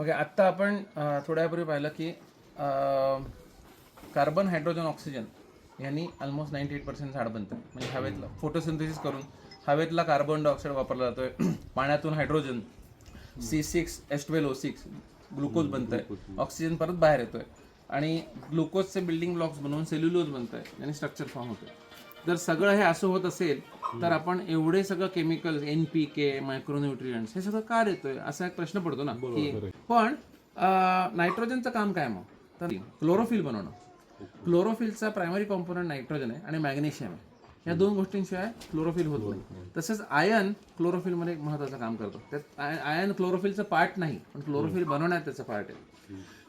Okay आत्ता आपण थोड्यापूर्वी थोड्या वेळापूर्वी पाहिलं की कार्बन हायड्रोजन ऑक्सिजन यांनी ऑलमोस्ट नाईन्टी एट पर्सेंट झाड बनतं. म्हणजे हवेतलं फोटोसिंथेसिस करून हवेतला कार्बन डायऑक्साईड वापरला जातोय. पाण्यातून hydrogen C six S twelve O six glucose बनतंय. Oxygen परत बाहेर येतोय. आणि ग्लुकोजचे बिल्डिंग ब्लॉक्स बनवून सेल्युलोज बनतंय. आणि स्ट्रक्चर फॉर्म होतोय. जर सगळं हे असं होत असेल तर आपण एवढे सगळं chemical N P K micronutrients हे सगळं का देतोय? असा एक प्रश्न पडतो ना की पण नायट्रोजनचं काम काय मग? तर क्लोरोफिल बनवणं. क्लोरोफिलचा प्रायमरी कॉम्पोनंट नायट्रोजन आहे आणि मॅग्नेशियम आहे. या दोन गोष्टींशिवाय क्लोरोफिल होत नाही. तसंच आयन क्लोरोफिलमध्ये एक महत्त्वाचं काम करतो. त्यात आय- आयन क्लोरोफिलचं पार्ट नाही पण क्लोरोफिल बनवण्यात त्याचं पार्ट आहे.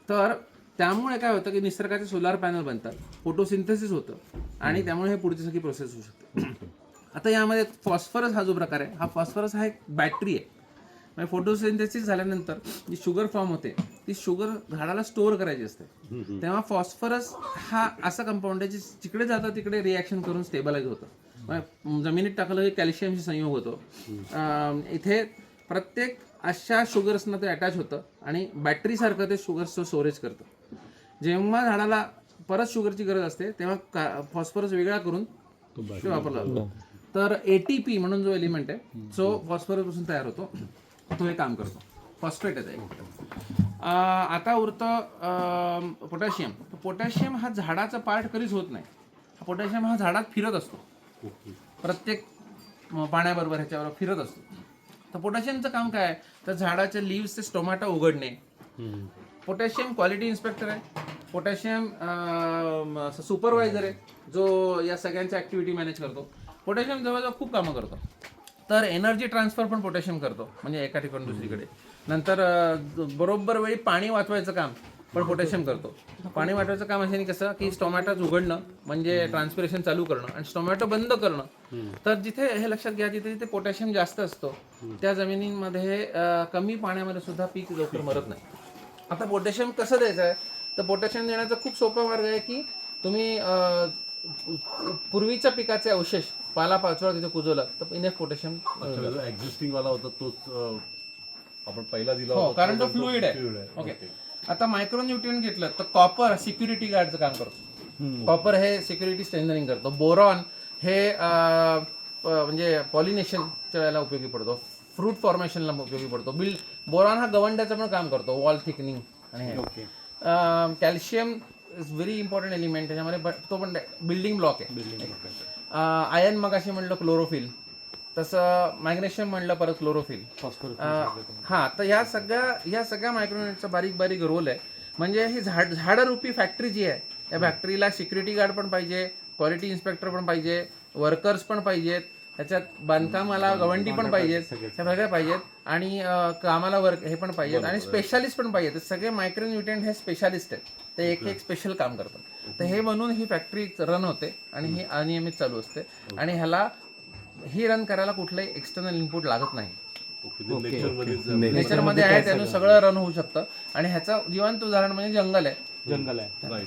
तर त्यामुळे काय होतं की निसर्गाचे सोलार पॅनल बनतात. फोटोसिंथेसिस होतं. आणि त्यामुळे हे पुढची सगळी प्रोसेस होऊ शकते. आता यामध्ये फॉस्फरस हा जो प्रकार आहे हा फॉस्फरस हा एक बॅटरी आहे. म्हणजे फोटोसिंथेसिस झाल्यानंतर जी शुगर फॉर्म होते ती शुगर झाडाला स्टोअर करायची असते. तेव्हा फॉस्फरस हा असा कंपाऊंड आहे जे जिकडे जातं तिकडे रिॲक्शन करून स्टेबलाइज होतं. म्हणजे जमिनीत टाकलं की कॅल्शियमशी संयोग होतो. इथे प्रत्येक अशा शुगर्सना ते अटॅच होतं आणि बॅटरीसारखं ते शुगर्सचं स्टोरेज करतं. जेव्हा झाडाला परत शुगरची गरज असते तेव्हा का फॉस्फरस वेगळा करून ते वापरला जातो. तर एटीपी म्हणून जो एलिमेंट आहे जो फॉस्फरसपासून तयार होतो. तो हे काम करतो. फॉस्फेट आहे आता उरतं पोटॅशियम पोटॅशियम हा झाडाचा पार्ट कधीच होत नाही. हा पोटॅशियम हा झाडात फिरत असतो. प्रत्येक पाण्याबरोबर ह्याच्यावर फिरत असतो. तर पोटॅशियमचं काम काय आहे? तर झाडाच्या लिव्सचे स्टोमॅटो उघडणे. पोटॅशियम क्वालिटी इन्स्पेक्टर आहे. पोटॅशियम सुपरवायझर आहे जो या सगळ्यांच्या ऍक्टिव्हिटी मॅनेज करतो. पोटॅशियम जवळजवळ खूप कामं करतो. तर एनर्जी ट्रान्सफर पण पोटॅशियम करतो म्हणजे एका ठिकाणी दुसरीकडे. नंतर बरोबर वेळी पाणी वाचवायचं काम पण पोटॅशियम करतो. पाणी वाटवायचं काम असे कसं की टोमॅटोच उघडणं म्हणजे ट्रान्सपिरेशन चालू करणं आणि टोमॅटो बंद करणं. तर जिथे हे लक्षात घ्या जिथे जिथे पोटॅशियम जास्त असतो त्या जमिनींमध्ये कमी पाण्यामध्ये सुद्धा पीक लवकर मरत नाही. आता पोटॅशियम कसं द्यायचं आहे? तर पोटॅशियम देण्याचा खूप सोपा मार्ग आहे की तुम्ही पूर्वीच्या पिकाचे अवशेष पाला पाचोळा तिथे कुजवला तर इनेफ पोटॅशियम एक्झिस्टिंग वाला होता तोच आपण पहिला दिला हो कारण तो फ्लुइड आहे. ओके आता मायक्रो न्यूट्रियन घेतलं तर कॉपर सिक्युरिटी गार्डचं काम करतो. कॉपर हे सिक्युरिटी स्ट्रेंथनिंग करतो. बोरॉन हे म्हणजे पॉलिनेशनच्या वेळेला उपयोगी पडतो. फ्रूट फॉर्मेशनला उपयोगी पडतो. बिल बोरॉन हा गवंड्याचं पण काम करतो वॉल थिकनिंग आणि हे. Calcium is very important element त्याच्यामध्ये तो पण बिल्डिंग ब्लॉक आहे. आयन मग अशी म्हणलं क्लोरोफिल तसं मॅग्नेशियम म्हणलं परत क्लोरोफिल हा तर या सगळ्या या सगळ्या मायक्रोनेटचा बारीक बारीक रोल आहे. म्हणजे ही झाड झाडरूपी फॅक्टरी जी आहे या फॅक्टरीला सिक्युरिटी गार्ड पण पाहिजे क्वालिटी इन्स्पेक्टर पण पाहिजे वर्कर्स पण पाहिजेत. त्याच्यात बांधकामाला गवंडी पण पाहिजेत सगळ्या पाहिजेत आणि कामाला वर्क हे पण पाहिजेत आणि स्पेशालिस्ट पण पाहिजेत. ते सगळे मायक्रो न्यूट्रिएंट हे स्पेशालिस्ट आहेत. ते एक एक स्पेशल काम करतात. तर हे बनवून ही फॅक्टरी रन होते आणि ही अनियमित चालू असते. आणि ह्याला ही रन करायला कुठलंही एक्सटर्नल इनपुट लागत नाही. नेचरमध्ये आहे त्यानं सगळं? रन होऊ शकतं. आणि ह्याचं जिवंत उदाहरण म्हणजे जंगल आहे. जंगल आहे.